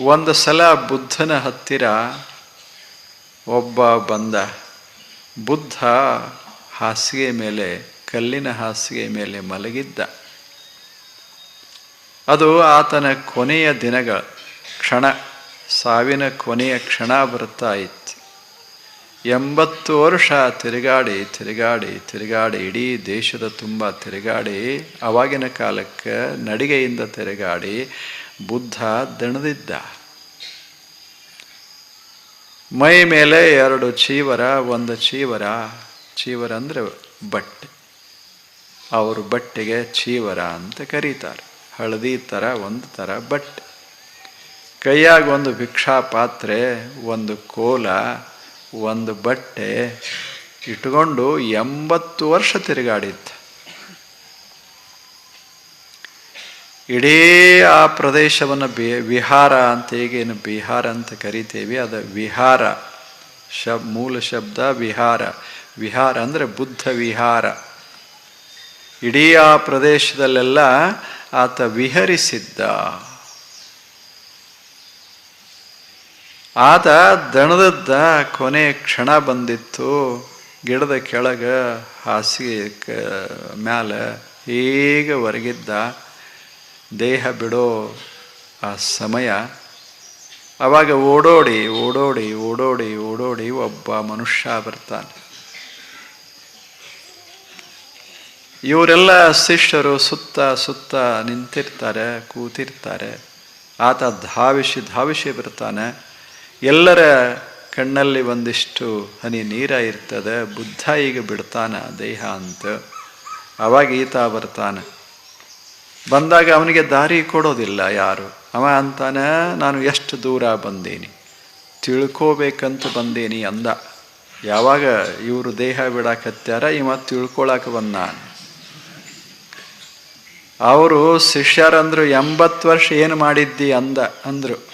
ಒಂದು ಸಲ ಬುದ್ಧನ ಹತ್ತಿರ ಒಬ್ಬ ಬಂದ. ಬುದ್ಧ ಹಾಸಿಗೆ ಮೇಲೆ, ಕಲ್ಲಿನ ಹಾಸಿಗೆ ಮೇಲೆ ಮಲಗಿದ್ದ. ಅದು ಆತನ ಕೊನೆಯ ದಿನಗಳ ಕ್ಷಣ, ಸಾವಿನ ಕೊನೆಯ ಕ್ಷಣ ಬರ್ತಾ ಇತ್ತು. ಎಂಬತ್ತು ವರ್ಷ ತಿರುಗಾಡಿ ತಿರುಗಾಡಿ ತಿರುಗಾಡಿ, ಇಡೀ ದೇಶದ ತುಂಬ ತಿರುಗಾಡಿ, ಅವಾಗಿನ ಕಾಲಕ್ಕೆ ನಡಿಗೆಯಿಂದ ತಿರುಗಾಡಿ ಬುದ್ಧ ದಣದಿದ್ದ. ಮೈ ಮೇಲೆ ಎರಡು ಚೀವರ, ಒಂದು ಚೀವರ ಚೀವರ ಅಂದರೆ ಬಟ್ಟೆ. ಅವರು ಬಟ್ಟೆಗೆ ಚೀವರ ಅಂತ ಕರೀತಾರೆ. ಹಳದಿ ಥರ ಒಂದು ಥರ ಬಟ್ಟೆ. ಕೈಯಾಗ ಒಂದು ಭಿಕ್ಷಾ ಪಾತ್ರೆ, ಒಂದು ಕೋಲ, ಒಂದು ಬಟ್ಟೆ ಇಟ್ಕೊಂಡು ಎಂಬತ್ತು ವರ್ಷ ತಿರುಗಾಡಿದ್ದ. ಇಡೀ ಆ ಪ್ರದೇಶವನ್ನು ಬಿ, ವಿಹಾರ ಅಂತ ಈಗೇನು ಬಿಹಾರ ಅಂತ ಕರಿತೇವೆ, ಅದು ವಿಹಾರ. ಶಬ್ ಮೂಲ ಶಬ್ದ ವಿಹಾರ. ವಿಹಾರ ಅಂದರೆ ಬುದ್ಧ ವಿಹಾರ. ಇಡೀ ಆ ಪ್ರದೇಶದಲ್ಲೆಲ್ಲ ಆತ ವಿಹರಿಸಿದ್ದ. ಆತ ದಣದದ್ದ ಕೊನೆ ಕ್ಷಣ ಬಂದಿತ್ತು, ಗಿಡದ ಕೆಳಗೆ ಹಾಸಿಗೆ ಮ್ಯಾಲ ಹೀಗೆ ಹೊರಗಿದ್ದ ದೇಹ ಬಿಡೋ ಆ ಸಮಯ ಅವಾಗ ಓಡೋಡಿ ಓಡೋಡಿ ಓಡೋಡಿ ಓಡೋಡಿ ಒಬ್ಬ ಮನುಷ್ಯ ಬರ್ತಾನೆ. ಇವರೆಲ್ಲ ಶಿಷ್ಯರು ಸುತ್ತ ಸುತ್ತ ನಿಂತಿರ್ತಾರೆ, ಕೂತಿರ್ತಾರೆ. ಆತ ಧಾವಿಸಿ ಧಾವಿಸಿ ಬರ್ತಾನೆ. ಎಲ್ಲರ ಕಣ್ಣಲ್ಲಿ ಒಂದಿಷ್ಟು ಹನಿ ನೀರ ಇರ್ತದೆ. ಬುದ್ಧ ಈಗ ಬಿಡ್ತಾನೆ, ದೇಹ ಅಂತ. ಅವಾಗ ಈತ ಬರ್ತಾನೆ. ಬಂದಾಗ ಅವನಿಗೆ ದಾರಿ ಕೊಡೋದಿಲ್ಲ ಯಾರು? ಅವ ಅಂತಾನೆ, ನಾನು ಎಷ್ಟು ದೂರ ಬಂದೇನಿ? ತಿಳ್ಕೋಬೇಕಂತ ಬಂದೇನಿ ಅಂದ. ಯಾವಾಗ ಇವರು ದೇಹ ಬಿಡಾಕತ್ಯಾರ, ಇವ ತಿಳ್ಕೊಳಕ್ಕೆ ಬಂದ ಅವರು, ಶಿಷ್ಯರಂದ್ರು ಎಂಬತ್ತು ವರ್ಷ ಏನು ಮಾಡಿದ್ದಿ? ಅಂದ, ಅಂದ್ರು.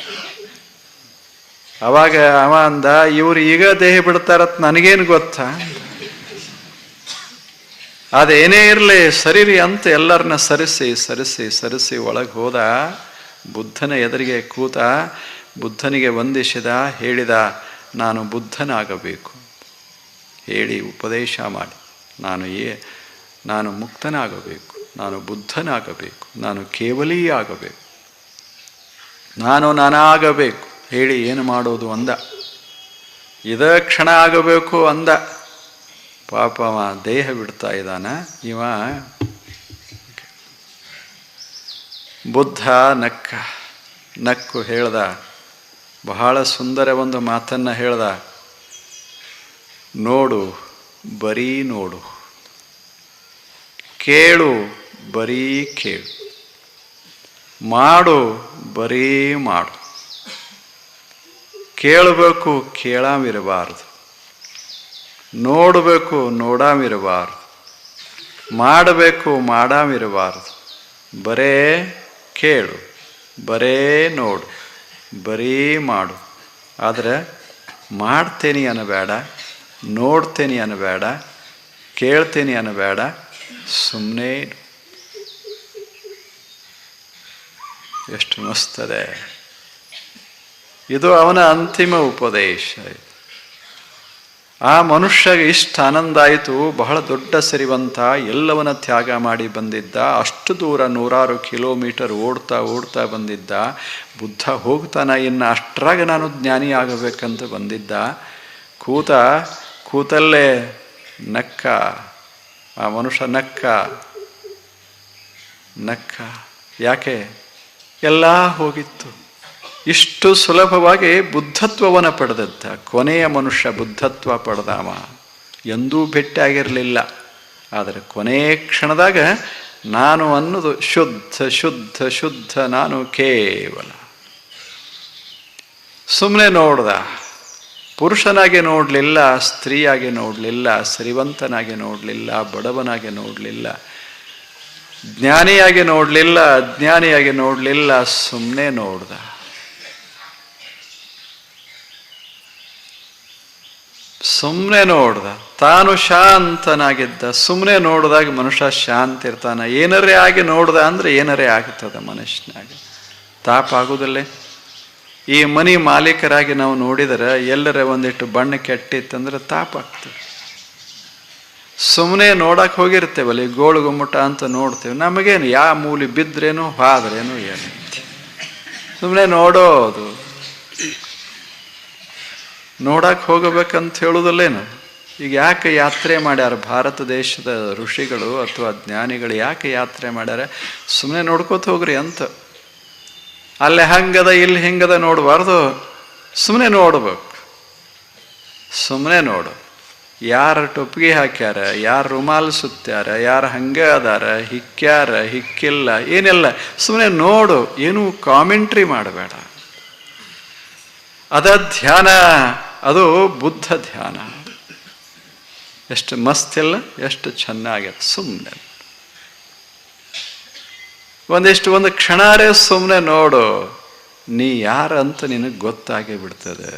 ಅವಾಗ ಅವ ಅಂದ, ಇವ್ರು ಈಗ ದೇಹ ಬಿಡ್ತಾರತ್, ನನಗೇನು ಗೊತ್ತಾ? ಅದೇನೇ ಇರಲಿ, ಸರಿರಿ ಅಂತ ಎಲ್ಲರನ್ನ ಸರಿಸಿ ಸರಿಸಿ ಸರಿಸಿ ಒಳಗೆ ಹೋದ, ಬುದ್ಧನ ಎದುರಿಗೆ ಕೂತ, ಬುದ್ಧನಿಗೆ ವಂದಿಸಿದ, ಹೇಳಿದ, ನಾನು ಬುದ್ಧನಾಗಬೇಕು. ಹೇಳಿ ಉಪದೇಶ ಮಾಡಿ. ನಾನು ಏ, ನಾನು ಮುಕ್ತನಾಗಬೇಕು. ನಾನು ಬುದ್ಧನಾಗಬೇಕು. ನಾನು ಕೇವಲೀ ಆಗಬೇಕು ನಾನು ನಾನಾಗಬೇಕು. ಹೇಳಿ ಏನು ಮಾಡೋದು ಅಂದ. ಇದ ಕ್ಷಣ ಆಗಬೇಕು ಅಂದ. ಪಾಪ ದೇಹ ಬಿಡ್ತಾ ಇದ್ದಾನೆ. ಇವ ಬುದ್ಧ ನಕ್ಕ, ನಕ್ಕು ಹೇಳ್ದ, ಬಹಳ ಸುಂದರ ಒಂದು ಮಾತನ್ನು ಹೇಳ್ದ, ನೋಡು, ಬರೀ ನೋಡು. ಕೇಳು, ಬರೀ ಕೇಳು. ಮಾಡು, ಬರೀ ಮಾಡು. ಕೇಳಬೇಕು ಕೇಳಾಮಿರಬಾರ್ದು ನೋಡಬೇಕು, ನೋಡಾಮಿರಬಾರ್ದು. ಮಾಡಬೇಕು, ಮಾಡಾಮಿರಬಾರ್ದು. ಬರೇ ಕೇಳು, ಬರೇ ನೋಡು, ಬರೀ ಮಾಡು. ಆದರೆ ಮಾಡ್ತೇನೆ ಅನ್ನಬೇಡ, ನೋಡ್ತೇನೆ ಅನ್ನಬೇಡ, ಕೇಳ್ತೇನೆ ಅನ್ನಬೇಡ ಸುಮ್ಮನೆ ಎಷ್ಟು ಮಸ್ತದೆ ಇದು ಅವನ ಅಂತಿಮ ಉಪದೇಶ ಆ ಮನುಷ್ಯಗೆ ಇಷ್ಟು ಆನಂದ ಆಯಿತು ಬಹಳ ದೊಡ್ಡ ಸರಿವಂತ, ಎಲ್ಲವನ್ನ ತ್ಯಾಗ ಮಾಡಿ ಬಂದಿದ್ದ, ಅಷ್ಟು ದೂರ ನೂರಾರು ಕಿಲೋಮೀಟರ್ ಓಡ್ತಾ ಓಡ್ತಾ ಬಂದಿದ್ದ, ಬುದ್ಧ ಹೋಗ್ತಾನ, ಇನ್ನು ಅಷ್ಟರಾಗ ನಾನು ಜ್ಞಾನಿ ಆಗಬೇಕಂತ ಬಂದಿದ್ದ. ಕೂತ, ಕೂತಲ್ಲೇ ನಕ್ಕ, ಆ ಮನುಷ್ಯ ನಕ್ಕ ನಕ್ಕ, ಯಾಕೆ? ಎಲ್ಲ ಹೋಗಿತ್ತು. ಇಷ್ಟು ಸುಲಭವಾಗಿ ಬುದ್ಧತ್ವವನ್ನು ಪಡೆದದ್ದ. ಕೊನೆಯ ಮನುಷ್ಯ ಬುದ್ಧತ್ವ ಪಡೆದವ. ಎಂದೂ ಭೆಟ್ಟಿಯಾಗಿರಲಿಲ್ಲ ಆದರೆ ಕೊನೆಯ ಕ್ಷಣದಾಗ ನಾನು ಅನ್ನೋದು ಶುದ್ಧ ಶುದ್ಧ ಶುದ್ಧ ನಾನು ಕೇವಲ. ಸುಮ್ಮನೆ ನೋಡ್ದ. ಪುರುಷನಾಗಿ ನೋಡಲಿಲ್ಲ, ಸ್ತ್ರೀಯಾಗಿ ನೋಡಲಿಲ್ಲ ಶ್ರೀವಂತನಾಗಿ ನೋಡಲಿಲ್ಲ, ಬಡವನಾಗಿ ನೋಡಲಿಲ್ಲ, ಜ್ಞಾನಿಯಾಗಿ ನೋಡಲಿಲ್ಲ, ಅಜ್ಞಾನಿಯಾಗಿ ನೋಡಲಿಲ್ಲ ಸುಮ್ಮನೆ ನೋಡ್ದ. ಸುಮ್ಮನೆ ನೋಡ್ದ. ತಾನು ಶಾಂತನಾಗಿದ್ದ. ಸುಮ್ಮನೆ ನೋಡಿದಾಗ ಮನುಷ್ಯ ಶಾಂತ ಇರ್ತಾನ. ಏನರೇ ಆಗಿ ನೋಡ್ದ ಅಂದ್ರೆ ಏನರೇ ಆಗುತ್ತದೆ ಮನುಷ್ಯನಾಗ. ತಾಪ ಆಗುದಲ್ಲೇ. ಈ ಮನಿ ಮಾಲೀಕರಾಗಿ ನಾವು ನೋಡಿದರೆ ಎಲ್ಲರ ಒಂದಿಷ್ಟು ಬಣ್ಣ ಕೆಟ್ಟಿತ್ತಂದ್ರೆ ತಾಪಾಗ್ತದೆ ಸುಮ್ಮನೆ ನೋಡಕ್ಕೆ ಹೋಗಿರ್ತೇವಲ್ಲ ಈ ಗೋಳು ಗುಮ್ಮಟ ಅಂತ ನೋಡ್ತೇವೆ. ನಮಗೇನು, ಯಾವ ಮೂಲಿ ಬಿದ್ರೇನು, ಹಾದ್ರೇನು ಏನು ಸುಮ್ಮನೆ ನೋಡೋದು. ನೋಡಕ್ಕೆ ಹೋಗಬೇಕಂತ ಹೇಳೋದಲ್ಲೇನು? ಈಗ ಯಾಕೆ ಯಾತ್ರೆ ಮಾಡ್ಯಾರ? ಭಾರತ ದೇಶದ ಋಷಿಗಳು ಅಥವಾ ಜ್ಞಾನಿಗಳು ಯಾಕೆ ಯಾತ್ರೆ ಮಾಡ್ಯಾರ? ಸುಮ್ಮನೆ ನೋಡ್ಕೋತ ಹೋಗ್ರಿ ಅಂತ. ಅಲ್ಲಿ ಹಂಗದ, ಇಲ್ಲಿ ಹಿಂಗದ ನೋಡಬಾರ್ದು. ಸುಮ್ಮನೆ ನೋಡ್ಬೇಕು. ಸುಮ್ಮನೆ ನೋಡು. ಯಾರು ಟೊಪ್ಪಿಗೆ ಹಾಕ್ಯಾರ? ಯಾರು ರುಮಾಲ್ ಸುತ್ತಾರ ಯಾರು ಹಂಗೆ ಅದಾರ? ಹಿಕ್ಕ್ಯಾರ ಹಿಕ್ಕಿಲ್ಲ? ಏನಿಲ್ಲ? ಸುಮ್ಮನೆ ನೋಡು. ಏನು ಕಾಮೆಂಟ್ರಿ ಮಾಡಬೇಡ. ಅದ ಧ್ಯಾನ. ಅದು ಬುದ್ಧ ಧ್ಯಾನ. ಎಷ್ಟು ಮಸ್ತ್ ಇಲ್ಲ, ಎಷ್ಟು ಚೆನ್ನಾಗಿದೆ ಸುಮ್ಮನೆ ಒಂದಿಷ್ಟು ಒಂದು ಕ್ಷಣಾರೇ ಸುಮ್ಮನೆ ನೋಡು, ನೀ ಯಾರಂತ ನಿನಗೆ ಗೊತ್ತಾಗೇ ಬಿಡ್ತದೆ.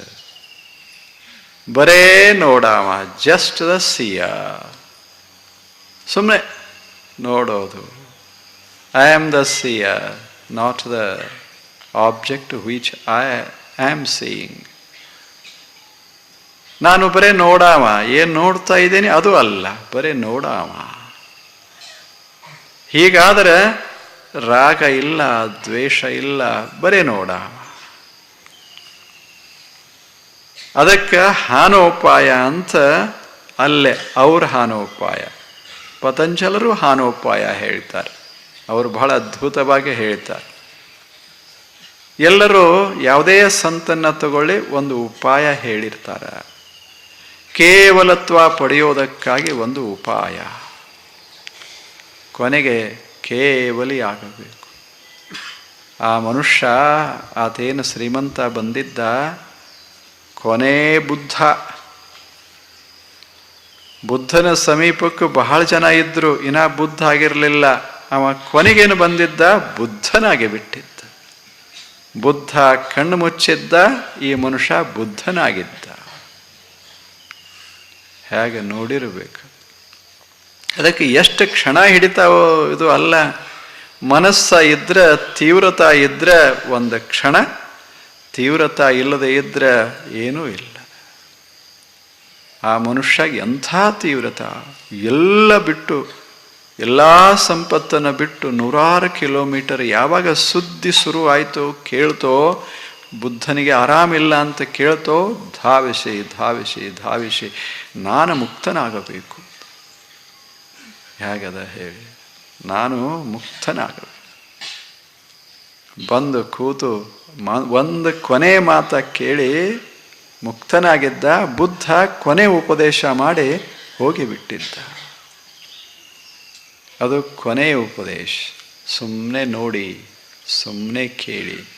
ಬರೇ ನೋಡಾವ ಜಸ್ಟ್ ದ ಸಿಯ ಸುಮ್ಮನೆ ನೋಡೋದು. I am the seer not the object which I am seeing ನಾನು ಬರೇ ನೋಡಾವ, ಏನು ನೋಡ್ತಾ ಇದ್ದೀನಿ ಅದು ಅಲ್ಲ, ಬರೇ ನೋಡಾವ. ಹೀಗಾದರೆ ರಾಗ ಇಲ್ಲ, ದ್ವೇಷ ಇಲ್ಲ, ಬರೇ ನೋಡಾವ. ಅದಕ್ಕೆ ಹಾನೋಪಾಯ ಅಂತ ಅಲ್ಲೇ ಅವ್ರ ಹಾನೋಪಾಯ. ಪತಂಜಲರು ಹಾನೋಪಾಯ ಹೇಳ್ತಾರೆ. ಅವರು ಬಹಳ ಅದ್ಭುತವಾಗಿ ಹೇಳ್ತಾರೆ. ಎಲ್ಲರೂ ಯಾವುದೇ ಸಂತನ್ನ ತಗೊಳ್ಳಿ ಒಂದು ಉಪಾಯ ಹೇಳಿರ್ತಾರೆ. ಕೇವಲತ್ವ ಪಡೆಯೋದಕ್ಕಾಗಿ ಒಂದು ಉಪಾಯ. ಕೊನೆಗೆ ಕೇವಲಿ ಆಗಬೇಕು ಆ ಮನುಷ್ಯ ಆತೇನು ಶ್ರೀಮಂತ ಬಂದಿದ್ದ ಕೊನೆ ಬುದ್ಧ. ಬುದ್ಧನ ಸಮೀಪಕ್ಕೂ ಬಹಳ ಜನ ಇದ್ದರು ಇನ್ನ ಬುದ್ಧ ಆಗಿರಲಿಲ್ಲ. ಅವ ಕೊನೆಗೇನು ಬಂದಿದ್ದ? ಬುದ್ಧನಾಗಿ ಬಿಟ್ಟಿದ್ದ. ಬುದ್ಧ ಕಣ್ಣು ಮುಚ್ಚಿದ್ದ, ಈ ಮನುಷ್ಯ ಬುದ್ಧನಾಗಿದ್ದ. ಹೇಗೆ ನೋಡಿರಬೇಕು? ಅದಕ್ಕೆ ಎಷ್ಟು ಕ್ಷಣ ಹಿಡಿತಾವೋ ಇದು ಅಲ್ಲ. ಮನಸ್ಸ ಇದ್ರೆ, ತೀವ್ರತಾ ಇದ್ರೆ ಒಂದು ಕ್ಷಣ, ತೀವ್ರತಾ ಇಲ್ಲದೆ ಇದ್ರೆ ಏನೂ ಇಲ್ಲ. ಆ ಮನುಷ್ಯ ಎಂಥ ತೀವ್ರತ? ಎಲ್ಲ ಬಿಟ್ಟು, ಎಲ್ಲ ಸಂಪತ್ತನ್ನು ಬಿಟ್ಟು ನೂರಾರು ಕಿಲೋಮೀಟರ್ ಯಾವಾಗ ಸುದ್ದಿ ಶುರು ಆಯಿತೋ ಕೇಳ್ತೋ ಬುದ್ಧನಿಗೆ ಆರಾಮಿಲ್ಲ ಅಂತ ಕೇಳ್ತೋ, ಧಾವಿಸಿ ಧಾವಿಸಿ ಧಾವಿಸಿ, ನಾನು ಮುಕ್ತನಾಗಬೇಕು. ಹೇಗದ ಹೇಳಿ, ನಾನು ಮುಕ್ತನಾಗಬೇಕು. ಬಂದು ಕೂತು ಮ, ಒಂದು ಕೊನೆ ಮಾತ ಕೇಳಿ, ಮುಕ್ತನಾಗಿದ್ದ ಬುದ್ಧ ಕೊನೆ ಉಪದೇಶ ಮಾಡಿ ಹೋಗಿಬಿಟ್ಟಿದ್ದ. ಅದು ಕೊನೆಯ ಉಪದೇಶ. ಸುಮ್ಮನೆ ನೋಡಿ ಸುಮ್ಮನೆ ಕೇಳಿ.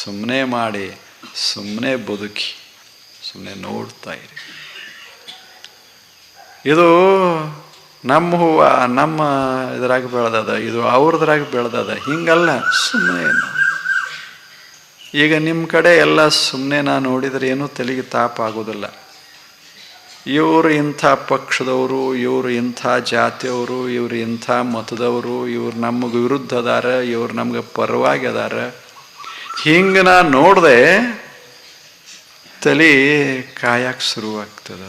ಸುಮ್ಮನೆ ಮಾಡಿ ಸುಮ್ಮನೆ ಬದುಕಿ ಸುಮ್ಮನೆ ನೋಡ್ತಾ ಇರಿ. ಇದು ನಮ್ಮ ಹೂವ, ನಮ್ಮ ಇದ್ರಾಗ ಬೆಳೆದದ, ಇದು ಅವ್ರದ್ರಾಗ ಬೆಳೆದದ, ಹಿಂಗಲ್ಲ ಸುಮ್ಮನೆ ಈಗ ನಿಮ್ಮ ಕಡೆ ಎಲ್ಲ ಸುಮ್ಮನೆ ನಾ ನೋಡಿದರೆ ಏನೂ ತಲೆಗೆ ತಾಪ ಆಗೋದಿಲ್ಲ. ಇವರು ಇಂಥ ಪಕ್ಷದವರು, ಇವರು ಇಂಥ ಜಾತಿಯವರು, ಇವರು ಇಂಥ ಮತದವರು, ಇವ್ರು ನಮಗೆ ವಿರುದ್ಧ ಅದಾರ, ಇವ್ರು ನಮ್ಗೆ ಪರವಾಗಿ ಅದಾರ. ಹಿಂಗೆ ನಾ ನೋಡಿದೆ, ತಲೆ ಕಾಯಕ್ಕೆ ಶುರುವಾಗ್ತದ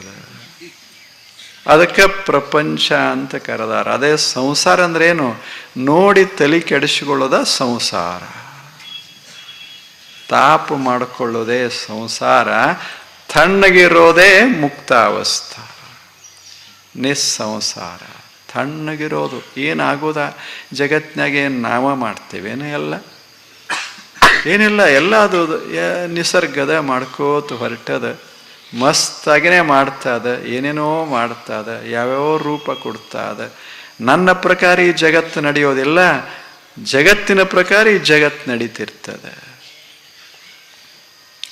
ಅದಕ್ಕೆ ಪ್ರಪಂಚ ಅಂತ ಕರೆದಾರ. ಅದೇ ಸಂಸಾರ ಅಂದ್ರೆ ಏನು? ನೋಡಿ ತಲೆ ಕೆಡಿಸಿಕೊಳ್ಳೋದ ಸಂಸಾರ. ತಾಪ ಮಾಡಿಕೊಳ್ಳೋದೇ ಸಂಸಾರ, ತಣ್ಣಗಿರೋದೇ ಮುಕ್ತಾವಸ್ಥ. ನಿಸ್ಸಂಸಾರ. ತಣ್ಣಗಿರೋದು ಏನಾಗೋದ? ಜಗತ್ತಿನಾಗ ಏನು ನಾವ ಮಾಡ್ತೇವೇನು ಎಲ್ಲ? ಏನಿಲ್ಲ ಎಲ್ಲ ಅದು ನಿಸರ್ಗದ ಮಾಡ್ಕೋತ ಹೊರಟದ, ಮಸ್ತಾಗಿನೇ ಅದ ಏನೇನೋ ಮಾಡ್ತಾದ, ಯಾವ್ಯಾವ ರೂಪ ಕೊಡ್ತಾ ಅದ ನನ್ನ ಪ್ರಕಾರ ಈ ಜಗತ್ತು ನಡೆಯೋದಿಲ್ಲ, ಜಗತ್ತಿನ ಪ್ರಕಾರ ಈ ಜಗತ್ತು ನಡೀತಿರ್ತದೆ.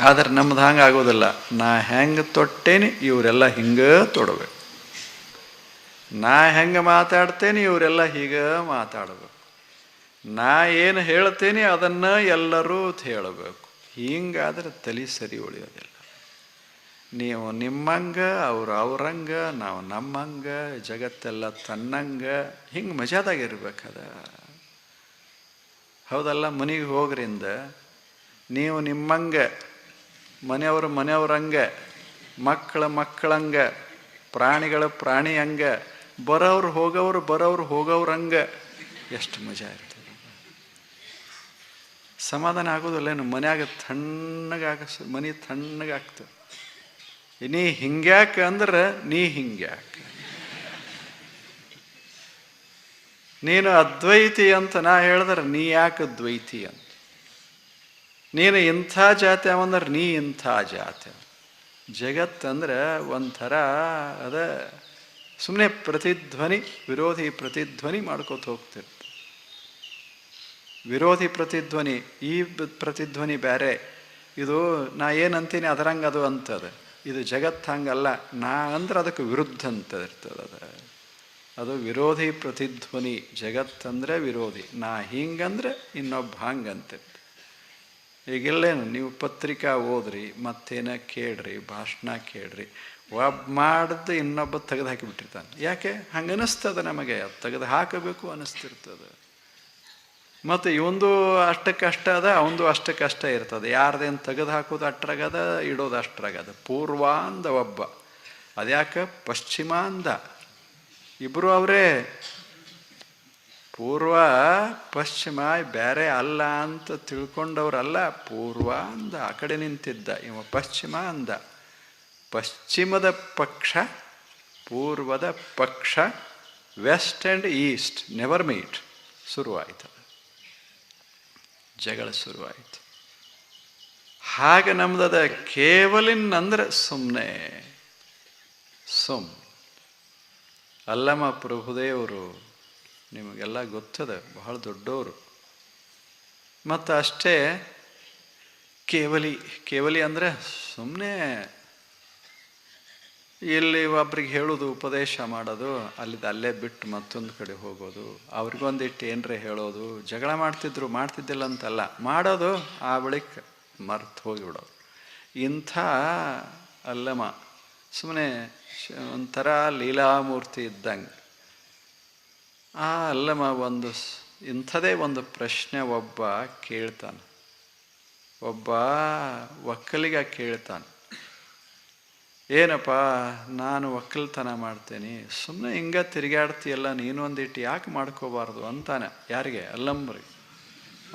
ಆದ್ರೆ ನಮ್ದು ಹಂಗೆ ಆಗೋದಿಲ್ಲ. ನಾ ಹೆಂಗೆ ತೊಟ್ಟೇನಿ, ಇವರೆಲ್ಲ ಹಿಂಗೆ ತೊಡಬೇಕು ನಾ ಹೆಂಗೆ ಮಾತಾಡ್ತೇನೆ, ಇವರೆಲ್ಲ ಹೀಗೆ ಮಾತಾಡಬೇಕು. ನಾ ಏನು ಹೇಳ್ತೇನೆ ಅದನ್ನು ಎಲ್ಲರೂ ಹೇಳಬೇಕು. ಹಿಂಗಾದ್ರೆ ತಲೆ ಸರಿ ಉಳಿಯೋದಿಲ್ಲ. ನೀವು ನಿಮ್ಮಂಗ, ಅವ್ರು ಅವ್ರಂಗ, ನಾವು ನಮ್ಮಂಗ, ಜಗತ್ತೆಲ್ಲ ತನ್ನಂಗ, ಹಿಂಗೆ ಮಜಾದಾಗಿರ್ಬೇಕದ ಹೌದಲ್ಲ, ಮನೆಗೆ ಹೋಗ್ರಿಂದ ನೀವು ನಿಮ್ಮಂಗ, ಮನೆಯವರು ಮನೆಯವ್ರಂಗ, ಮಕ್ಕಳ ಮಕ್ಕಳಂಗ, ಪ್ರಾಣಿಗಳ ಪ್ರಾಣಿ ಹಂಗ ಬರೋರು ಹೋಗೋರು ಬರೋರು ಹೋಗೋವ್ರಂಗ, ಎಷ್ಟು ಮಜಾ ಇರ್ತದೆ ಸಮಾಧಾನ ಆಗೋದಿಲ್ಲೇನು ಮನ್ಯಾಗ ತಣ್ಣಗಾಗ ಮನೆ ತಣ್ಣಗಾಗ್ತದೆ ನೀ ಹಿಂಗ್ಯಾಕೆ ಅಂದ್ರೆ ನೀ ಹಿಂಗ್ಯಾಕೆ. ನೀನು ಅದ್ವೈತಿ ಅಂತ ನಾ ಹೇಳಿದ್ರೆ, ನೀ ಯಾಕೆ ದ್ವೈತಿ ಅಂತ. ನೀನು ಇಂಥ ಜಾತಿ ಅವಂದ್ರೆ ನೀ ಇಂಥ ಜಾತಿ ಜಗತ್ತಂದ್ರೆ ಒಂಥರ ಅದ ಸುಮ್ಮನೆ ಪ್ರತಿಧ್ವನಿ, ವಿರೋಧಿ ಪ್ರತಿಧ್ವನಿ ಮಾಡ್ಕೋತ ಹೋಗ್ತಿರ್ತ ವಿರೋಧಿ ಪ್ರತಿಧ್ವನಿ, ಈ ಪ್ರತಿಧ್ವನಿ ಬೇರೆ. ಇದು ನಾ ಏನಂತೀನಿ ಅದರಂಗೆ ಅದು ಅಂತದ ಇದು ಜಗತ್ತು ಹಂಗಲ್ಲ, ನಾ ಅಂದ್ರೆ ಅದಕ್ಕೆ ವಿರುದ್ಧ ಅಂತ ಇರ್ತದೆ ಅದು. ಅದು ವಿರೋಧಿ ಪ್ರತಿಧ್ವನಿ ಜಗತ್ತಂದ್ರೆ ವಿರೋಧಿ. ನಾ ಹಿಂಗಂದ್ರೆ ಇನ್ನೊಬ್ಬ ಹಂಗಂತಿರ್ತ ಈಗಿಲ್ಲೇನು ನೀವು ಪತ್ರಿಕಾ ಓದ್ರಿ, ಮತ್ತೇನ ಕೇಳ್ರಿ, ಭಾಷಣ ಕೇಳ್ರಿ ಒಬ್ಬ ಮಾಡ್ದು ಇನ್ನೊಬ್ಬ ತೆಗೆದು ಹಾಕಿಬಿಟ್ಟಿರ್ತಾನೆ. ಯಾಕೆ? ಹಂಗೆ ಅನ್ನಿಸ್ತದೆ ನಮಗೆ ತೆಗೆದು ಹಾಕಬೇಕು ಅನ್ನಿಸ್ತಿರ್ತದೆ. ಮತ್ತು ಇವಂದು ಅಷ್ಟಕ್ಕಷ್ಟ ಅದ, ಅವಂದು ಅಷ್ಟಕ್ಕಷ್ಟ ಇರ್ತದೆ. ಯಾರ್ದೇನು ತೆಗೆದು ಹಾಕೋದು ಅಷ್ಟ್ರಾಗದ, ಇಡೋದು ಅಷ್ಟ್ರಾಗದ. ಪೂರ್ವಾಂಧ ಅಂದ ಒಬ್ಬ ಅದ್ಯಾಕೆ? ಪಶ್ಚಿಮಾಂಧ. ಅಂದ ಇಬ್ಬರು ಅವರೇ. ಪೂರ್ವ, ಪಶ್ಚಿಮ ಬೇರೆ ಅಲ್ಲ ಅಂತ ತಿಳ್ಕೊಂಡವ್ರಲ್ಲ ಪೂರ್ವ ಅಂದ ಆ ಕಡೆ ನಿಂತಿದ್ದ ಇವ ಪಶ್ಚಿಮ ಅಂದ ಪಶ್ಚಿಮದ ಪಕ್ಷ, ಪೂರ್ವದ ಪಕ್ಷ, west and east. Never meet ಶುರುವಾಯಿತು. ಜಗಳ ಶುರುವಾಯಿತು. ಹಾಗೆ ನಮ್ದದ ಕೇವಲಿನ್ ಅಂದ್ರೆ ಸುಮ್ಮನೆ ಸುಮ್. ಅಲ್ಲಮ್ಮ ಪ್ರಭುದೇವರು ನಿಮಗೆಲ್ಲ ಗೊತ್ತದೆ, ಬಹಳ ದೊಡ್ಡವರು ಮತ್ತು ಅಷ್ಟೇ ಕೇವಲಿ ಕೇವಲಿ ಅಂದರೆ ಸುಮ್ಮನೆ ಇಲ್ಲಿ ಒಬ್ರಿಗೆ ಹೇಳೋದು, ಉಪದೇಶ ಮಾಡೋದು ಅಲ್ಲಿದ್ದು ಅಲ್ಲೇ ಬಿಟ್ಟು ಮತ್ತೊಂದು ಕಡೆ ಹೋಗೋದು. ಅವ್ರಿಗೊಂದಿಟ್ಟು ಏನರೇ ಹೇಳೋದು, ಜಗಳ ಮಾಡ್ತಿದ್ರು, ಮಾಡ್ತಿದ್ದಿಲ್ಲ ಅಂತಲ್ಲ, ಮಾಡೋದು, ಆ ಬಳಿಕ ಮರ್ತು ಹೋಗಿಬಿಡೋದು. ಇಂಥ ಅಲ್ಲಮ್ಮ ಸುಮ್ಮನೆ ಒಂಥರ ಲೀಲಾಮೂರ್ತಿ ಇದ್ದಂಗೆ. ಆ ಅಲ್ಲಮ್ಮ ಒಂದು ಇಂಥದೇ ಒಂದು ಪ್ರಶ್ನೆ ಒಬ್ಬ ಕೇಳ್ತಾನೆ. ಒಬ್ಬ ಒಕ್ಕಲಿಗ ಕೇಳ್ತಾನೆ. ಏನಪ್ಪ, ನಾನು ಒಕ್ಕಲ್ತನ ಮಾಡ್ತೇನೆ ಸುಮ್ಮನೆ ಹಿಂಗೆ ತಿರುಗಾಡ್ತೀಯಲ್ಲ ನೀನು ಒಂದಿಟ್ಟು ಯಾಕೆ ಮಾಡ್ಕೋಬಾರ್ದು ಅಂತಾನೆ ಯಾರಿಗೆ? ಅಲ್ಲಂಬ್ರಿ.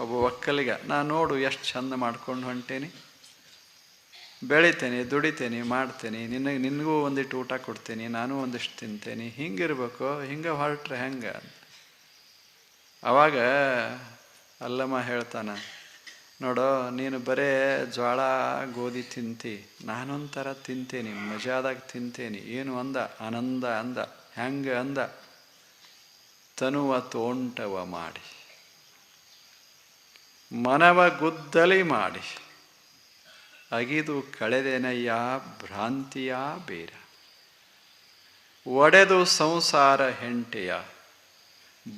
ಒಬ್ಬ ಒಕ್ಕಲಿಗ ನಾನು ನೋಡು ಎಷ್ಟು ಚಂದ ಮಾಡ್ಕೊಂಡು ಹೊಂಟೇನಿ. ಬೆಳಿತೇನೆ, ದುಡಿತೇನೆ, ಮಾಡ್ತೇನೆ ನಿನಗೆ ನಿನಗೂ ಒಂದಿಟ್ಟು ಊಟ ಕೊಡ್ತೇನೆ, ನಾನು ಒಂದಿಷ್ಟು ತಿಂತೇನೆ, ಹಿಂಗಿರ್ಬೇಕು, ಹಿಂಗೆ ಹೊರಟ್ರೆ ಹೆಂಗೆ? ಅವಾಗ ಅಲ್ಲಮ್ಮ ಹೇಳ್ತಾನ ನೋಡೋ, ನೀನು ಬರೇ ಜ್ವಾಳ, ಗೋಧಿ ತಿಂತಿ. ನಾನೊಂಥರ ತಿಂತೇನೆ, ಮಜಾದಾಗ ತಿಂತೇನೆ. ಏನು ಅಂದ? ಆನಂದ ಅಂದ. ಹೆಂಗೆ ಅಂದ? ತನುವ ತೋಂಟವ ಮಾಡಿ. ಮನವ ಗುದ್ದಲಿ ಮಾಡಿ. ಅಗಿದು ಕಳೆದೆನಯ್ಯ, ಭ್ರಾಂತಿಯ ಬೇರ. ಒಡೆದು ಸಂಸಾರ ಹೆಂಟೆಯ.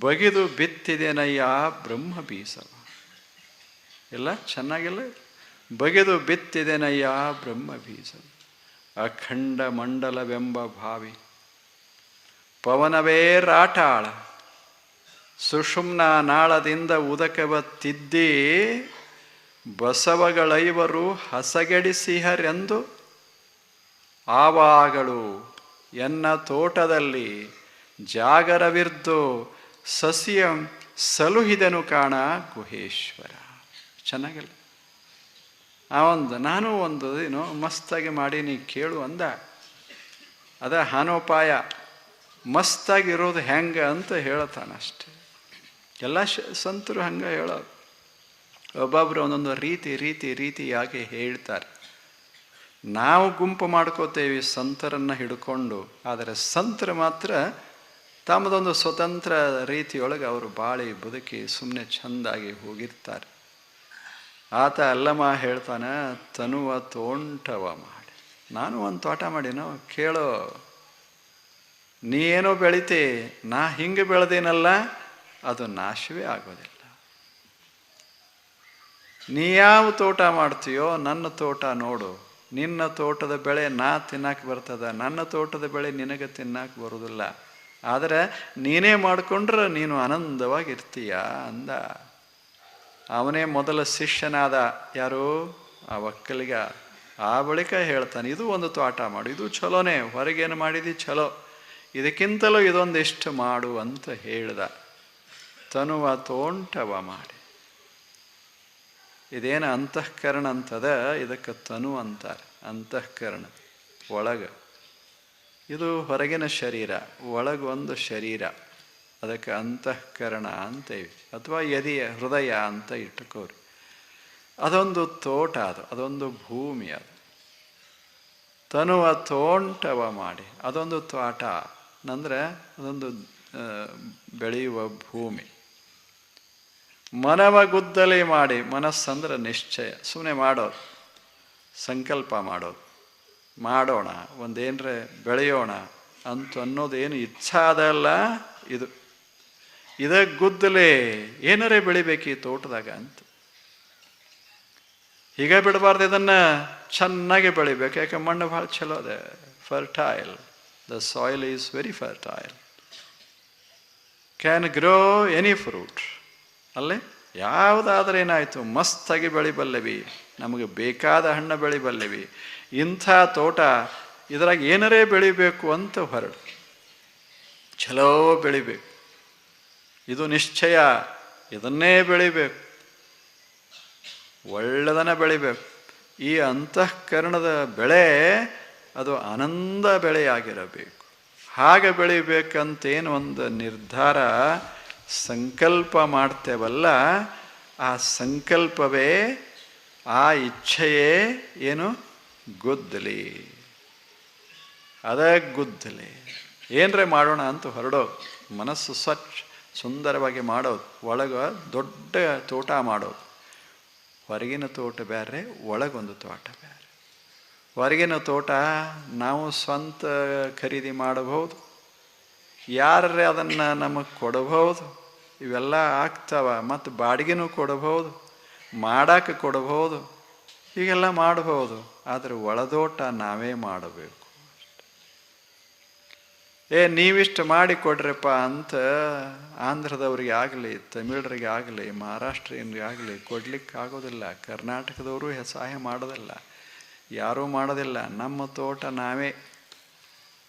ಬಗಿದು ಬಿತ್ತಿದೆನಯ್ಯ, ಬ್ರಹ್ಮ ಬೀಸವ. ಎಲ್ಲ ಚೆನ್ನಾಗಿಲ್ಲ ಬಗೆದು ಬಿತ್ತಿದೆನಯ್ಯ ಬ್ರಹ್ಮ ಬೀಜ. ಅಖಂಡ ಮಂಡಲವೆಂಬ ಭಾವಿ. ಪವನವೇ ರಾಟಾಳ. ಸುಷುಮ್ನ ನಾಳದಿಂದ ಉದಕವ ತಿದ್ದಿ. ಬಸವಗಳೈವರು ಹಸಗೆಡಿಸಿಹರೆಂದು. ಆವಾಗಳು ಎನ್ನ ತೋಟದಲ್ಲಿ ಜಾಗರವಿರ್ದು ಸಸಿಯಂ ಸಲುಹಿದನು ಕಾಣ ಗುಹೇಶ್ವರ. ಚೆನ್ನಾಗಿಲ್ಲ. ಆ ಒಂದು, ನಾನು ಒಂದು ಏನು ಮಸ್ತಾಗಿ ಮಾಡಿ ನೀ ಕೇಳು ಅಂದ. ಅದ ಹಾನೋಪಾಯ ಮಸ್ತಾಗಿರೋದು ಹೆಂಗೆ ಅಂತ ಹೇಳ್ತಾನೆ ಅಷ್ಟೆ. ಎಲ್ಲ ಶ, ಸಂತರು ಹಂಗೆ ಹೇಳೋದು. ಒಬ್ಬೊಬ್ರು ಒಂದೊಂದು ರೀತಿ ರೀತಿ, ರೀತಿಯಾಗಿ ಹೇಳ್ತಾರೆ. ನಾವು ಗುಂಪು ಮಾಡ್ಕೋತೇವೆ ಸಂತರನ್ನು ಹಿಡ್ಕೊಂಡು, ಆದರೆ ಸಂತರು ಮಾತ್ರ ತಮ್ಮದೊಂದು ಸ್ವತಂತ್ರ ರೀತಿಯೊಳಗೆ ಅವರು ಬಾಳಿ ಬದುಕಿ ಸುಮ್ಮನೆ ಚೆಂದಾಗಿ ಹೋಗಿರ್ತಾರೆ. ಆತ ಅಲ್ಲಮ್ಮ ಹೇಳ್ತಾನೆ, ತನುವ ತೋಂಟವ ಮಾಡಿ. ನಾನು ಒಂದು ತೋಟ ಮಾಡಿನೋ, ಕೇಳೋ ನೀ ಏನೋ ಬೆಳಿತಿ, ನಾ ಹಿಂಗೆ ಬೆಳೆದೇನಲ್ಲ, ಅದು ನಾಶವೇ ಆಗೋದಿಲ್ಲ. ನೀ ಯಾವ ತೋಟ ಮಾಡ್ತೀಯೋ, ನನ್ನ ತೋಟ ನೋಡು. ನಿನ್ನ ತೋಟದ ಬೆಳೆ ನಾ ತಿನ್ನಕ್ಕೆ ಬರ್ತದ, ನನ್ನ ತೋಟದ ಬೆಳೆ ನಿನಗೆ ತಿನ್ನಕ್ಕೆ ಬರೋದಿಲ್ಲ. ಆದರೆ ನೀನೇ ಮಾಡಿಕೊಂಡ್ರೆ ನೀನು ಆನಂದವಾಗಿರ್ತೀಯ? ಅಂದ. ಅವನೇ ಮೊದಲ ಶಿಷ್ಯನಾದ ಯಾರು? ಆ ಒಕ್ಕಲಿಗ. ಆ ಬಳಿಕ ಹೇಳ್ತಾನೆ, ಇದು ಒಂದು ತೋಟ ಮಾಡು, ಇದು ಚಲೋನೇ ಹೊರಗೇನು ಮಾಡಿದಿ ಚಲೋ ಇದಕ್ಕಿಂತಲೂ ಇದೊಂದಿಷ್ಟು ಮಾಡು ಅಂತ ಹೇಳ್ದ. ತನುವ ತೋಂಟವ ಮಾಡಿ. ಇದೇನು ಅಂತಃಕರಣ ಅಂತದ? ಇದಕ್ಕೆ ತನು ಅಂತಾರೆ. ಅಂತಃಕರಣ, ಒಳಗ. ಇದು ಹೊರಗಿನ ಶರೀರ, ಒಳಗೊಂದು ಶರೀರ. ಅದಕ್ಕೆ ಅಂತಃಕರಣ ಅಂತೇವಿ ಅಥವಾ ಎದೆಯ ಹೃದಯ ಅಂತ ಇಟ್ಟುಕೋರಿ ಅದೊಂದು ತೋಟ ಅದು ಅದೊಂದು ಭೂಮಿ ಅದು ತನುವ ತೋಂಟವ ಮಾಡಿ ಅದೊಂದು ತೋಟ ಅಂದರೆ ಅದೊಂದು ಬೆಳೆಯುವ ಭೂಮಿ ಮನವ ಗುದ್ದಲಿ ಮಾಡಿ ಮನಸ್ಸಂದ್ರೆ ನಿಶ್ಚಯ ಸುಮ್ಮನೆ ಮಾಡೋದು ಸಂಕಲ್ಪ ಮಾಡೋದು ಮಾಡೋಣ ಒಂದೇನ್ರೆ ಬೆಳೆಯೋಣ ಅಂತ ಅನ್ನೋದೇನು ಇಚ್ಛಾದಲ್ಲ ಇದು ಇದ ಗುದ್ದಲೆ ಏನರೇ ಬೆಳಿಬೇಕು ಈ ತೋಟದಾಗ ಅಂತ. ಹೀಗೆ ಬಿಡಬಾರ್ದು ಇದನ್ನು ಚೆನ್ನಾಗಿ ಬೆಳಿಬೇಕು, ಯಾಕೆ ಮಣ್ಣು ಭಾಳ ಚಲೋ ಅದೆ fertile the soil is very fertile can grow any fruit ಅಲ್ಲೇ? ಯಾವುದಾದ್ರೆ ಏನಾಯಿತು? ಮಸ್ತಾಗಿ ಬೆಳಿಬಲ್ಲೆವಿ, ನಮಗೆ ಬೇಕಾದ ಹಣ್ಣು ಬೆಳಿಬಲ್ಲೆವಿ. ಇಂಥ ತೋಟ ಇದ್ರಾಗ ಏನರೇ ಬೆಳಿಬೇಕು ಅಂತ ಹೊರಡು. ಚಲೋ ಬೆಳಿಬೇಕು. ಇದು ನಿಶ್ಚಯ. ಇದನ್ನೇ ಬೆಳಿಬೇಕು. ಒಳ್ಳೆದನ್ನ ಬೆಳಿಬೇಕು. ಈ ಅಂತಃಕರಣದ ಬೆಳೆ ಅದು ಆನಂದ ಬೆಳೆಯಾಗಿರಬೇಕು. ಹಾಗೆ ಬೆಳಿಬೇಕಂತೇನು ಒಂದು ನಿರ್ಧಾರ ಸಂಕಲ್ಪ ಮಾಡ್ತೇವಲ್ಲ, ಆ ಸಂಕಲ್ಪವೇ, ಆ ಇಚ್ಛೆಯೇ ಏನು? ಗುದ್ದಲಿ. ಅದೇ ಗುದ್ದಲಿ. ಏನರೇ ಮಾಡೋಣ ಅಂತ ಹೊರಡೋ ಮನಸ್ಸು ಸ್ವಚ್ಛ. ಸುಂದರವಾಗಿ ಮಾಡೋದು. ಒಳಗೆ ದೊಡ್ಡ ತೋಟ ಮಾಡೋದು. ಹೊರಗಿನ ತೋಟ ಬೇರೆ, ಒಳಗೊಂದು ತೋಟ ಬೇರೆ. ಹೊರಗಿನ ತೋಟ ನಾವು ಸ್ವಂತ ಖರೀದಿ ಮಾಡಬಹುದು. ಯಾರೇ ಅದನ್ನು ನಮಗೆ ಕೊಡಬಹುದು, ಇವೆಲ್ಲ ಆಗ್ತಾವ. ಮತ್ತು ಬಾಡಿಗೆನೂ ಕೊಡಬಹುದು ಮಾಡಕ್ಕೆ ಕೊಡಬಹುದು ಹೀಗೆಲ್ಲ ಮಾಡಬಹುದು. ಆದರೆ ಒಳದೋಟ ನಾವೇ ಮಾಡಬೇಕು. ಏ, ನೀವಿಷ್ಟು ಮಾಡಿ ಕೊಡ್ರಪ್ಪ ಅಂತ ಆಂಧ್ರದವ್ರಿಗೆ ಆಗಲಿ, ತಮಿಳರಿಗೆ ಆಗಲಿ ಮಹಾರಾಷ್ಟ್ರೀಯನ್ರಿಗೆ ಆಗಲಿ ಕೊಡ್ಲಿಕ್ಕೆ ಆಗೋದಿಲ್ಲ. ಕರ್ನಾಟಕದವರು ಸಹಾಯ ಮಾಡೋದಿಲ್ಲ. ಯಾರೂ ಮಾಡೋದಿಲ್ಲ. ನಮ್ಮ ತೋಟ ನಾವೇ.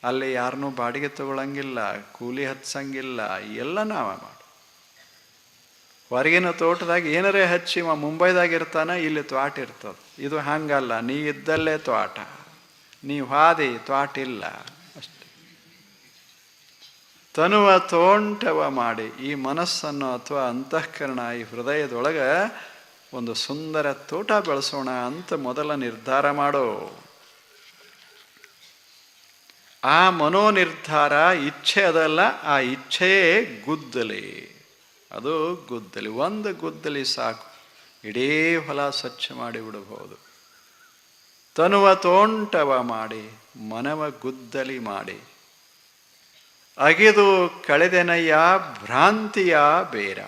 ಅಲ್ಲಿ ಯಾರನ್ನೂ ಬಾಡಿಗೆ ತಗೊಳ್ಳಂಗಿಲ್ಲ ಕೂಲಿ ಹಚ್ಚಂಗಿಲ್ಲ ಎಲ್ಲ ನಾವೇ ಮಾಡಿ ಹೊರಗಿನ ತೋಟದಾಗ ಏನಾರೇ ಹಚ್ಚಿ ಮುಂಬೈದಾಗ ಇರ್ತಾನೆ, ಇಲ್ಲಿ ತ್ವಾಟ ಇರ್ತದೆ. ಇದು ಹಂಗಲ್ಲ. ನೀ ಇದ್ದಲ್ಲೇ ತ್ವಾಟ. ನೀ ಹಾದಿ, ತ್ವಾಟ ಇಲ್ಲ. ಅಷ್ಟೆ ತನುವ ತೋಂಟವ ಮಾಡಿ. ಈ ಮನಸ್ಸನ್ನು ಅಥವಾ ಅಂತಃಕರಣ ಈ ಹೃದಯದೊಳಗೆ ಒಂದು ಸುಂದರ ತೋಟ ಬೆಳೆಸೋಣ ಅಂತ ಮೊದಲ ನಿರ್ಧಾರ ಮಾಡೋ. ಆ ಮನೋ ನಿರ್ಧಾರ ಇಚ್ಛೆ ಅದಲ್ಲ, ಆ ಇಚ್ಛೆಯೇ ಗುದ್ದಲಿ. ಅದು ಗುದ್ದಲಿ, ಒಂದು ಗುದ್ದಲಿ ಸಾಕು. ಇಡೀ ಹೊಲ ಸ್ವಚ್ಛ ಮಾಡಿ ಬಿಡಬಹುದು. ತನುವ ತೋಂಟವ ಮಾಡಿ, ಮನವ ಗುದ್ದಲಿ ಮಾಡಿ. ಅಗೆದು ಕಳೆದೆನಯ್ಯ ಭ್ರಾಂತಿಯ ಬೇರ.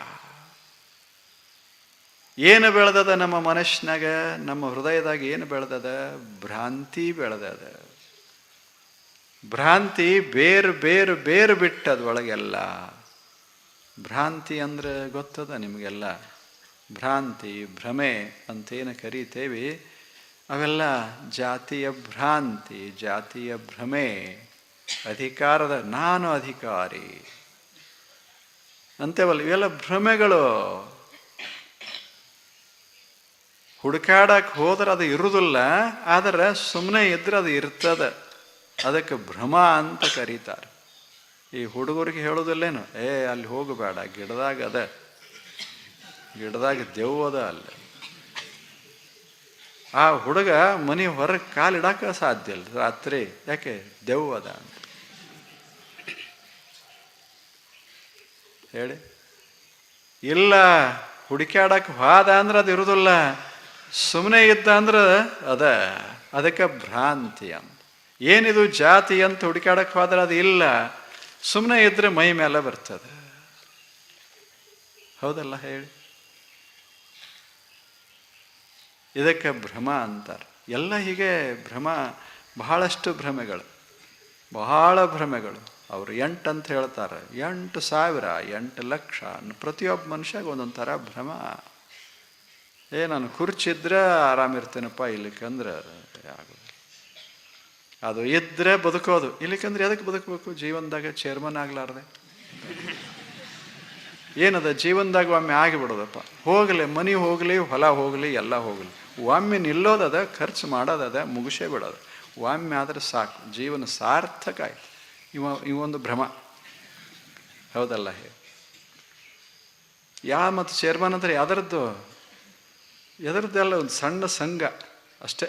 ಏನು ಬೆಳೆದದ ನಮ್ಮ ಮನಸ್ಸಿನಾಗ, ನಮ್ಮ ಹೃದಯದಾಗ ಏನು ಬೆಳೆದದ? ಭ್ರಾಂತಿ ಬೆಳೆದದ. ಭ್ರಾಂತಿ ಬೇರು ಬೇರು ಬೇರು ಬಿಟ್ಟದ ಒಳಗೆಲ್ಲ ಭ್ರಾಂತಿ ಅಂದ್ರೆ ಗೊತ್ತದ ನಿಮಗೆಲ್ಲ? ಭ್ರಾಂತಿ, ಭ್ರಮೆ ಅಂತೇನು ಕರೀತೇವೆ? ಅವೆಲ್ಲ ಜಾತಿಯ ಭ್ರಾಂತಿ, ಜಾತಿಯ ಭ್ರಮೆ. ಅಧಿಕಾರದ, ನಾನು ಅಧಿಕಾರಿ. ಅಂತೇವಲ್ಲ, ಇವೆಲ್ಲ ಭ್ರಮೆಗಳು. ಹುಡುಕಾಡಕ್ಕೆ ಹೋದ್ರೆ ಅದು ಇರುವುದಿಲ್ಲ ಆದರೆ ಸುಮ್ಮನೆ ಇದ್ರೆ ಅದು ಇರ್ತದ. ಅದಕ್ಕೆ ಭ್ರಮ ಅಂತ ಕರೀತಾರೆ. ಈ ಹುಡುಗರಿಗೆ ಹೇಳೋದಿಲ್ಲೇನು? ಏ, ಅಲ್ಲಿ ಹೋಗಬೇಡ, ಗಿಡದಾಗ ಅದ. ಗಿಡದಾಗ ದೆವ್ವ ಅದ ಅಲ್ಲಿ. ಆ ಹುಡುಗ ಮನೆ ಹೊರಗೆ ಕಾಲಿಡಕ್ಕೆ ಸಾಧ್ಯ ಇಲ್ಲ, ರಾತ್ರಿ. ಯಾಕೆ? ದೆವ್ವ ಅದ ಅಂತ. ಹೇಳಿ. ಇಲ್ಲ ಹುಡುಕ್ಯಾಡಕ್ಕೆ ಹೋದ ಅಂದ್ರೆ ಅದು ಇರುವುದಿಲ್ಲ ಸುಮ್ಮನೆ ಇದ್ದ ಅಂದ್ರೆ ಅದ, ಅದಕ್ಕೆ ಭ್ರಾಂತಿ ಅಂತ ಏನಿದು ಜಾತಿ ಅಂತ ಹುಡುಕಾಡಕ್ಕೆ ಹೋದ್ರೆ ಅದು ಇಲ್ಲ. ಸುಮ್ಮನೆ ಇದ್ರೆ ಮೈ ಮೇಲೆ ಬರ್ತದೆ. ಹೌದಲ್ಲ ಹೇಳಿ. ಇದಕ್ಕೆ ಭ್ರಮ ಅಂತಾರೆ. ಎಲ್ಲ ಹೀಗೆ ಭ್ರಮ, ಬಹಳಷ್ಟು ಭ್ರಮೆಗಳು. ಬಹಳ ಭ್ರಮೆಗಳು. ಅವರು ಎಂಟು ಅಂತ ಹೇಳ್ತಾರೆ. ಎಂಟು ಸಾವಿರ, ಎಂಟು ಲಕ್ಷ. ಪ್ರತಿಯೊಬ್ಬ ಮನುಷ್ಯಾಗ ಒಂದೊಂದು ಥರ ಭ್ರಮ. ಏ, ನಾನು ಕುರ್ಚಿದ್ರೆ ಆರಾಮಿರ್ತೇನಪ್ಪ ಇಲ್ಲಿಕಂದ್ರೆ ಆಗೋದಿಲ್ಲ. ಅದು ಇದ್ದರೆ ಬದುಕೋದು. ಇಲ್ಲಿಕಂದ್ರೆ ಎದಕ್ಕೆ ಬದುಕಬೇಕು? ಜೀವನದಾಗ ಚೇರ್ಮನ್ ಆಗ್ಲಾರ್ದೆ. ಏನದ? ಜೀವನದಾಗ ಒಮ್ಮೆ ಆಗಿಬಿಡೋದಪ್ಪ. ಹೋಗಲಿ, ಮನೆ ಹೋಗಲಿ, ಹೊಲ ಹೋಗಲಿ, ಎಲ್ಲ ಹೋಗಲಿ. ಒಮ್ಮೆ ನಿಲ್ಲೋದದ, ಖರ್ಚು ಮಾಡೋದದ, ಮುಗಿಸೇ ಬಿಡೋದು. ಒಮ್ಮೆ ಆದರೆ ಸಾಕು. ಜೀವನ ಸಾರ್ಥಕ ಆಯ್ತು. ಇವ, ಇವೊಂದು ಭ್ರಮ. ಹೌದಲ್ಲ? ಯಾ ಮತ್ತು ಚೇರ್ಮನ್ ಅಂದರೆ ಯಾವ್ದರದ್ದು? ಎದರದ್ದೆಲ್ಲ ಒಂದು ಸಣ್ಣ ಸಂಘ ಅಷ್ಟೇ.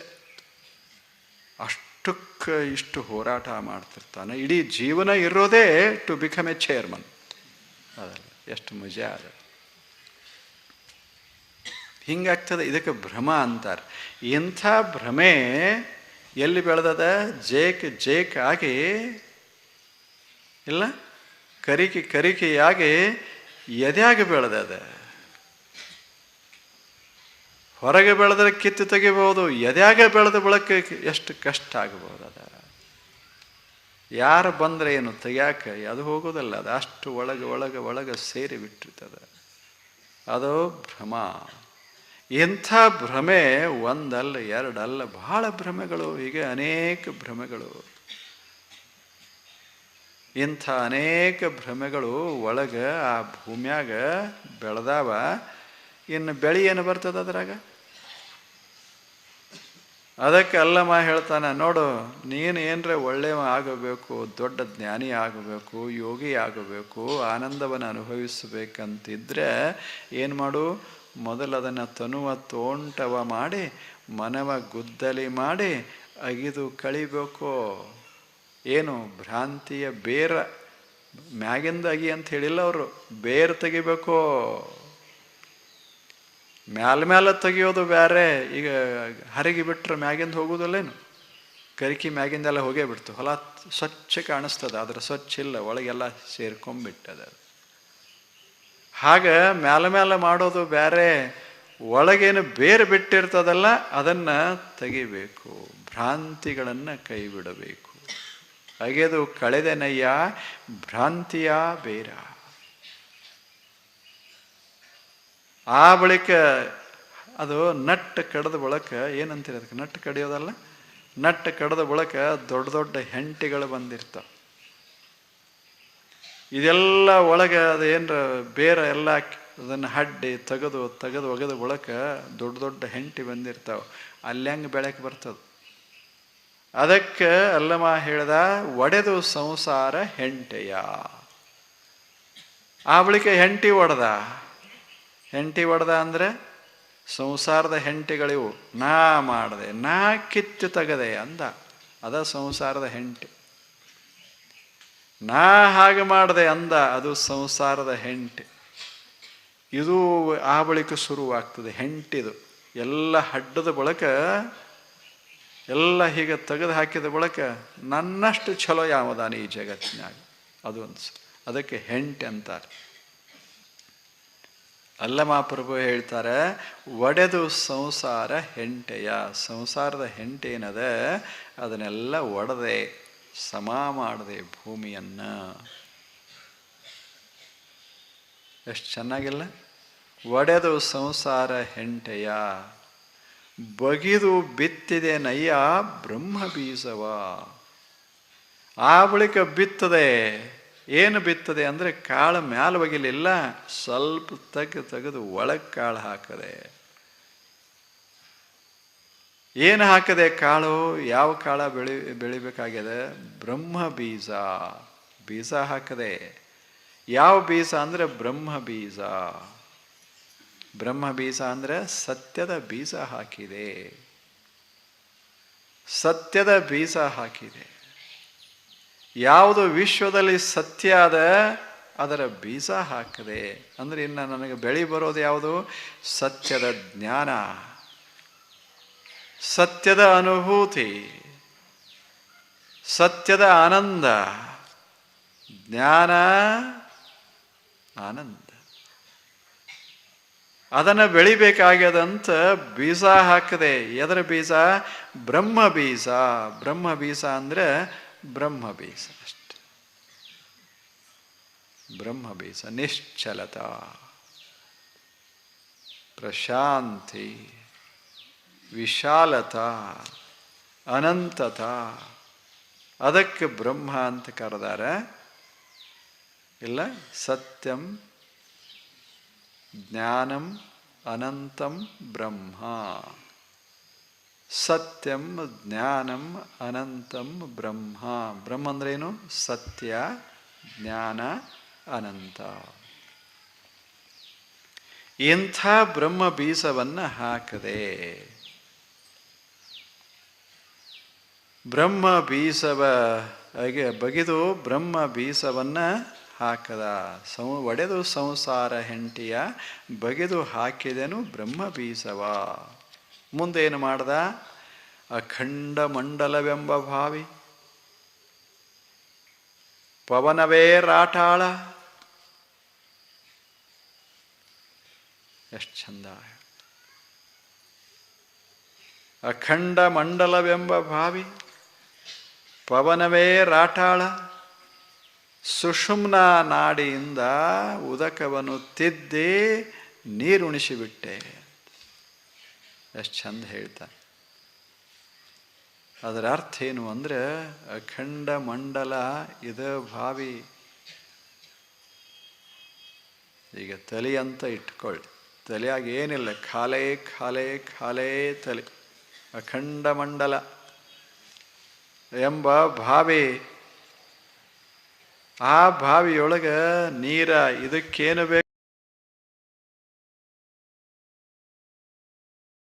ಅಷ್ಟಕ್ಕೆ ಇಷ್ಟು ಹೋರಾಟ ಮಾಡ್ತಿರ್ತಾನೆ. ಇಡೀ ಜೀವನ ಇರೋದೇ ಟು ಬಿಕಮ್ ಎ ಚೇರ್ಮನ್ ಅದಲ್ಲ, ಎಷ್ಟು ಮಜಾ ಅದ. ಹಿಂಗಾಗ್ತದೆ, ಇದಕ್ಕೆ ಭ್ರಮ ಅಂತಾರೆ. ಇಂಥ ಭ್ರಮೆ ಎಲ್ಲಿ ಬೆಳೆದದ? ಜೇಕ್ ಜೇಕ್ ಆಗಿ ಇಲ್ಲ? ಕರಿಕೆ, ಕರಿಕೆಯಾಗಿ ಎದೆಯಾಗಿ ಅದ? ಹೊರಗೆ ಬೆಳೆದ್ರೆ ಕಿತ್ತು ತೆಗಿಬಹುದು, ಎದೆಯಾಗ ಬೆಳೆದ ಬಳಕೆ ಎಷ್ಟು ಕಷ್ಟ ಆಗಬಹುದು ಅದ? ಯಾರು ಬಂದರೆ ಏನು ತೆಗಿಯಾಕ? ಅದು ಹೋಗೋದಲ್ಲ ಅದು ಅಷ್ಟು ಒಳಗೆ ಒಳಗೆ ಒಳಗೆ ಸೇರಿ ಬಿಟ್ಟಿರ್ತದೆ ಅದು ಭ್ರಮ. ಇಂಥ ಭ್ರಮೆ ಒಂದಲ್ಲ, ಎರಡಲ್ಲ, ಬಹಳ ಭ್ರಮೆಗಳು, ಹೀಗೆ ಅನೇಕ ಭ್ರಮೆಗಳು. ಇಂಥ ಅನೇಕ ಭ್ರಮೆಗಳು ಒಳಗೆ ಆ ಭೂಮ್ಯಾಗ ಬೆಳೆದಾವ. ಇನ್ನು ಬೆಳೆ ಏನು ಬರ್ತದೆ ಅದ್ರಾಗ? ಅದಕ್ಕೆ ಅಲ್ಲಮ್ಮ ಹೇಳ್ತಾನೆ, ನೋಡು, ನೀನು ಏನರ ಒಳ್ಳೆಯ ಆಗಬೇಕು, ದೊಡ್ಡ ಜ್ಞಾನಿ ಆಗಬೇಕು, ಯೋಗಿ ಆಗಬೇಕು, ಆನಂದವನ್ನು ಅನುಭವಿಸಬೇಕಂತಿದ್ರೆ ಏನು ಮಾಡು? ಮೊದಲು ಅದನ್ನು ತನುವ ತೋಂಟವ ಮಾಡಿ, ಮನವ ಗುದ್ದಲಿ ಮಾಡಿ, ಅಗಿದು ಕಳಿಬೇಕು. ಏನು ಭ್ರಾಂತಿಯ ಬೇರ ಮ್ಯಾಗಿಂದಾಗಿ ಅಂತ ಹೇಳಿಲ್ಲ ಅವರು. ಬೇರು ತೆಗಿಬೇಕು, ಮ್ಯಾಲ ಮ್ಯಾಲ ತೆಗಿಯೋದು ಬೇರೆ ಈಗ ಹರಗಿ ಬಿಟ್ಟರೆ ಮ್ಯಾಗಿಂದ ಹೋಗೋದಲ್ಲೇನು? ಕರಿಕಿ ಮ್ಯಾಗಿಂದೆಲ್ಲ ಹೋಗೇ ಬಿಡ್ತು. ಹೊಲ ಸ್ವಚ್ಛ ಕಾಣಿಸ್ತದೆ, ಆದ್ರೆ ಸ್ವಚ್ಛ ಇಲ್ಲ, ಒಳಗೆಲ್ಲ ಸೇರ್ಕೊಂಡ್ಬಿಟ್ಟದ ಹಾಗೆ ಮ್ಯಾಲ ಮ್ಯಾಲ ಮಾಡೋದು ಬೇರೆ ಒಳಗೇನು ಬೇರೆ ಬಿಟ್ಟಿರ್ತದಲ್ಲ, ಅದನ್ನು ತೆಗಿಬೇಕು, ಭ್ರಾಂತಿಗಳನ್ನು ಕೈ ಬಿಡಬೇಕು ಅಗೆದು ಕಳೆದನಯ್ಯ, ಭ್ರಾಂತಿಯ ಬೇರ. ಆ ಬಳಿಕ ಅದು ನಟ್ ಕಡದ ಬಳಕ ಏನಂತೀರ ಅದಕ್ಕೆ? ನಟ್ ಕಡಿಯೋದಲ್ಲ? ನಟ್ ಕಡದ ಬಳಕ ದೊಡ್ಡ ದೊಡ್ಡ ಹೆಂಟಿಗಳು ಬಂದಿರ್ತಾವ ಇದೆಲ್ಲ ಒಳಗೆ ಅದು ಏನರ ಬೇರೆ ಎಲ್ಲ ಅದನ್ನು ಹಡ್ಡಿ ತೆಗೆದು ತೆಗೆದು ಒಗೆದು ಬಳಕ ದೊಡ್ಡ ದೊಡ್ಡ ಹೆಂಟಿ ಬಂದಿರ್ತಾವೆ. ಅಲ್ಲಿ ಹೆಂಗೆ ಬೆಳಕು ಬರ್ತದೆ? ಅದಕ್ಕೆ ಅಲ್ಲಮ ಹೇಳ್ದ, ಒಡೆದು ಸಂಸಾರ ಹೆಂಟೆಯ. ಆ ಬಳಿಕ ಹೆಂಟಿ ಒಡೆದ? ಹೆಂಟಿ ಒಡೆದ ಅಂದರೆ ಸಂಸಾರದ ಹೆಂಟಿಗಳಿವು. ನಾ ಮಾಡಿದೆ, ನಾ ಕಿತ್ತು ತೆಗದೆ ಅಂದ. ಅದ ಸಂಸಾರದ ಹೆಂಟಿ. ನಾ ಹಾಗೆ ಮಾಡಿದೆ ಅಂದ, ಅದು ಸಂಸಾರದ ಹೆಂಟಿ. ಇದು ಆ ಬಳಿಕ ಶುರುವಾಗ್ತದೆ, ಹೆಂಟಿದು. ಎಲ್ಲ ಹಡ್ಡದ ಬಳಕ ಎಲ್ಲ ಹೀಗೆ ತೆಗೆದು ಹಾಕಿದ ಬಳಕ ನನ್ನಷ್ಟು ಛಲೋ ಯಾವದಾನ ಈ ಜಗತ್ತಿನಾಗ? ಅದು ಒಂದು ಅದಕ್ಕೆ ಹೆಂಟೆ ಅಂತಾರೆ. ಅಲ್ಲಮಾಪ್ರಭು ಹೇಳ್ತಾರೆ, ಒಡೆದು ಸಂಸಾರ ಹೆಂಟೆಯ. ಸಂಸಾರದ ಹೆಂಟೆ ಅದನ್ನೆಲ್ಲ ಒಡದೆ, ಸಮ ಮಾಡದೆ ಭೂಮಿಯನ್ನು. ಎಷ್ಟು ಚೆನ್ನಾಗಿಲ್ಲ? ಒಡೆದು ಸಂಸಾರ ಹೆಂಟೆಯ. ಬಗಿದು ಬಿತ್ತಿದೆ ನಯ್ಯ ಬ್ರಹ್ಮ ಬೀಜವ. ಆ ಬಳಿಕ ಬಿತ್ತದೆ. ಏನು ಬಿತ್ತದೆ ಅಂದರೆ ಕಾಳು ಮ್ಯಾಲ ಬಗಿಲಿಲ್ಲ ಸ್ವಲ್ಪ ತೆಗೆದು ತೆಗೆದು ಒಳಗೆ ಕಾಳು ಹಾಕದೆ. ಏನು ಹಾಕದೆ ಕಾಳು? ಯಾವ ಕಾಳ ಬೆಳಿ ಬೆಳಿಬೇಕಾಗಿದೆ ಬ್ರಹ್ಮ ಬೀಜ. ಬೀಜ ಹಾಕದೆ. ಯಾವ ಬೀಜ ಅಂದರೆ ಬ್ರಹ್ಮ ಬೀಜ. ಬ್ರಹ್ಮ ಬೀಜ ಅಂದರೆ ಸತ್ಯದ ಬೀಜ ಹಾಕಿದೆ. ಸತ್ಯದ ಬೀಜ ಹಾಕಿದೆ. ಯಾವುದು ವಿಶ್ವದಲ್ಲಿ ಸತ್ಯ ಅದ, ಅದರ ಬೀಜ ಹಾಕಿದೆ. ಅಂದರೆ ಇನ್ನು ನನಗೆ ಬೆಳಿ ಬರೋದು ಯಾವುದು? ಸತ್ಯದ ಜ್ಞಾನ. ಸತ್ಯದ ಅನುಭೂತಿ. ಸತ್ಯದ ಆನಂದ. ಜ್ಞಾನ, ಆನಂದ. ಅದನ್ನು ಬೆಳಿಬೇಕಾಗ್ಯದಂತ ಬೀಜ ಹಾಕದೆ, ಎದರ ಬೀಜ? ಬ್ರಹ್ಮ ಬೀಜ. ಬ್ರಹ್ಮ ಬೀಜ ಅಂದರೆ ಬ್ರಹ್ಮ ಬೀಜ ಅಷ್ಟೆ. ಬ್ರಹ್ಮ ಬೀಜ, ನಿಶ್ಚಲತ. ಪ್ರಶಾಂತಿ. ವಿಶಾಲತ. ಅನಂತತ. ಅದಕ್ಕೆ ಬ್ರಹ್ಮ ಅಂತ ಕರೆದಾರ. ಇಲ್ಲ, ಸತ್ಯಂ ಜ್ಞಾನಂ ಅನಂತಂ ಬ್ರಹ್ಮ. ಸತ್ಯಂ ಜ್ಞಾನಂ ಅನಂತಂ ಬ್ರಹ್ಮ. ಬ್ರಹ್ಮ ಅಂದ್ರೇನು? ಸತ್ಯ, ಜ್ಞಾನ, ಅನಂತ. ಎಂಥ ಬ್ರಹ್ಮ ಬೀಜವನ್ನು ಹಾಕದೆ ಬ್ರಹ್ಮ ಬೀಸವ ಹಾಗೆ ಬಗೆದು ಬ್ರಹ್ಮ ಬೀಸವನ್ನು ಹಾಕದ. ಸಂ, ಒಡೆದು ಸಂಸಾರ ಹೆಂಟಿಯ ಬಗೆದು ಹಾಕಿದೆನು ಬ್ರಹ್ಮ ಬೀಸವ ಮುಂದೇನು ಮಾಡ್ದ? ಅಖಂಡ ಮಂಡಲವೆಂಬ ಭಾವಿ. ಪವನವೇ ರಾಟಾಳ. ಎಷ್ಟು ಚಂದ. ಅಖಂಡ ಮಂಡಲವೆಂಬ ಭಾವಿ. ಪವನವೇ ರಾಟಾಳ. ಸುಷುಮ್ನ ನಾಡಿಯಿಂದ ಉದಕವನ್ನು ತಿದ್ದಿ ನೀರುಣಿಸಿಬಿಟ್ಟೆ. ಎಷ್ಟು ಚಂದ ಹೇಳ್ತಾನೆ. ಅದರ ಅರ್ಥ ಏನು ಅಂದರೆ ಅಖಂಡ ಮಂಡಲ ಇದ ಭಾವಿ. ಈಗ ತಲೆ ಅಂತ ಇಟ್ಕೊಳ್ಳಿ. ತಲೆಯಾಗಿ ಏನಿಲ್ಲ. ಖಾಲೆ ಖಾಲೆ ಖಾಲೆ ತಲೆ. ಅಖಂಡ ಮಂಡಲ ಎಂಬ ಭಾವಿ. ಆ ಬಾವಿಯೊಳಗೆ ನೀರ ಇದಕ್ಕೇನು ಬೇಕು?